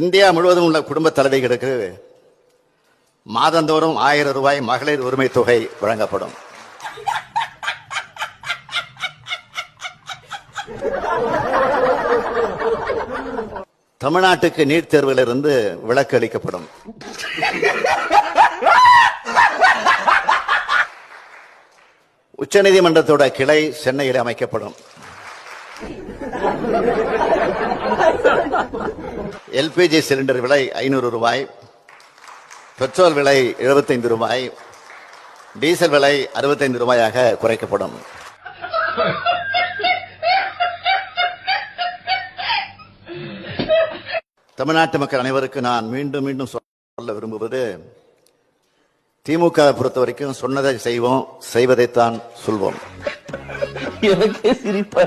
India முழுவதும் உள்ள குடும்ப தலைவிகளுக்கு மாதந்தோறும் ஆயிரம் ரூபாய் மகளிர் உரிமை தொகை வழங்கப்படும். தமிழ்நாட்டுக்கு நீட் தேர்விலிருந்து விலக்கு அளிக்கப்படும். உச்சநீதிமன்றத்தோட கிளை சென்னையில் அமைக்கப்படும். எல்பிஜி சிலிண்டர் விலை ஐநூறு ரூபாய் பெட்ரோல் விலை 75 ரூபாய் டீசல் விலை 65 ரூபாயாக குறைக்கப்படும். தமிழ்நாட்டு மக்கள் அனைவருக்கும் நான் மீண்டும் மீண்டும் சொல்ல விரும்புவது திமுக பொறுத்த வரைக்கும் சொன்னதை செய்வோம் செய்வதைத்தான் சொல்வோம். எனக்கே சிரிப்பா